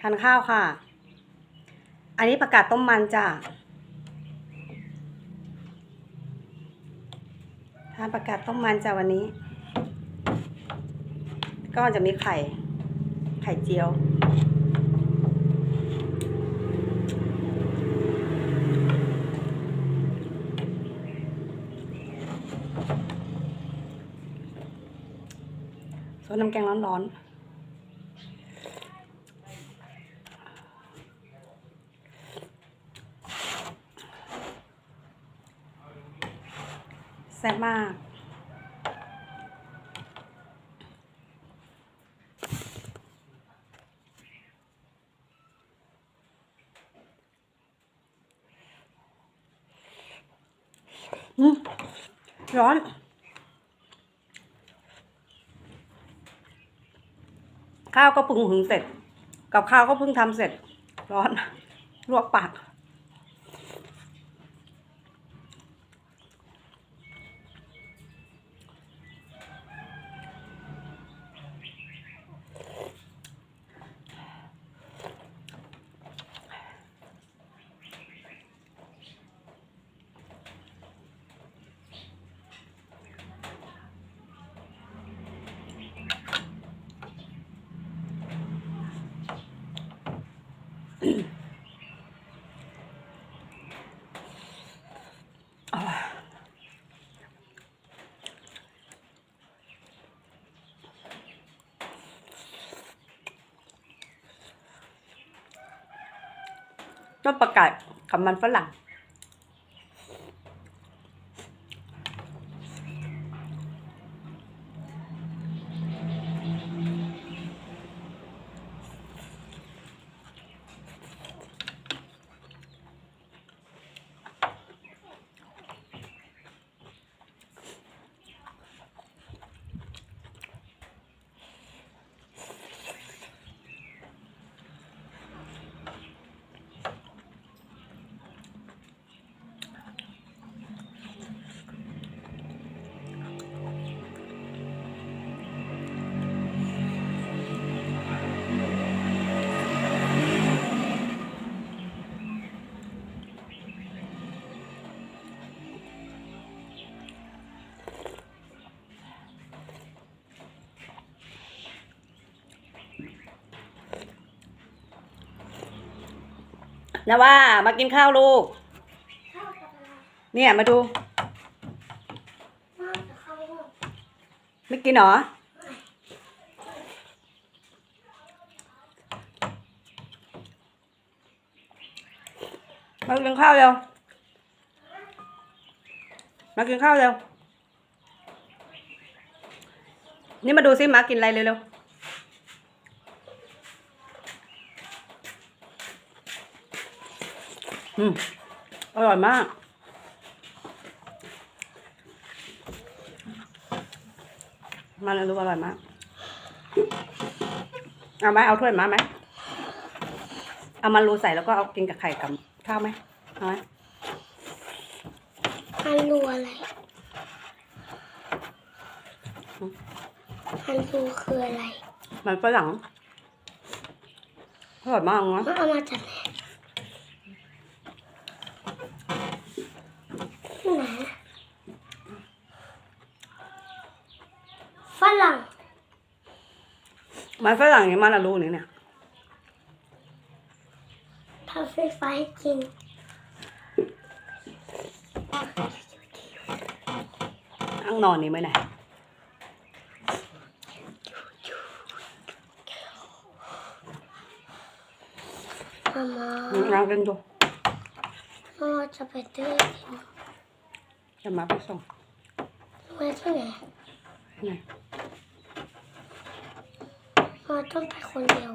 ทานข้าวค่ะ อันนี้ผักกาดต้มมันจ้ะทานผักกาดต้มมันจ้ะวันนี้ ก็จะมีไข่ ไข่เจียวซดน้ำแกงร้อนๆ แซ่บมากอืมร้อน ข้าวก็เพิ่งหุงเสร็จ กับข้าวก็เพิ่งทำเสร็จ ร้อน ลวกปาก ต้นประกาศกับมันฝรั่ง นะว่ามากินข้าวลูกข้าวกับอะไรเนี่ยมาดูข้าวกับข้าวโพดไม่กินเหรอ มากินข้าวเร็ว มากินข้าวเร็ว นี่มาดูซิมากินอะไรเร็วๆ อืมอร่อยมาก มาเลยรู้อร่อยมาก เอาไหมเอาถ้วยมาไหม เอามารูใส่แล้วก็เอากินกับไข่กับข้าวไหมเอาไหมฮันรูอะไรฮันรูคืออะไร มันฝรั่งอร่อยมากนะมันเอามาจากไหนที่ไหนอะฝ รั่ง มันฝรั่งอย่างมันละรู้นี่เนี่ยทำไฟฟ้าให้กินนั่งนอนนี่ไหมเนี่ยมามานั่งกินดูมามาจะไปเที่ยวกินจะมาไปส่งไปที่ไหนไหน มาต้องไปคนเดียว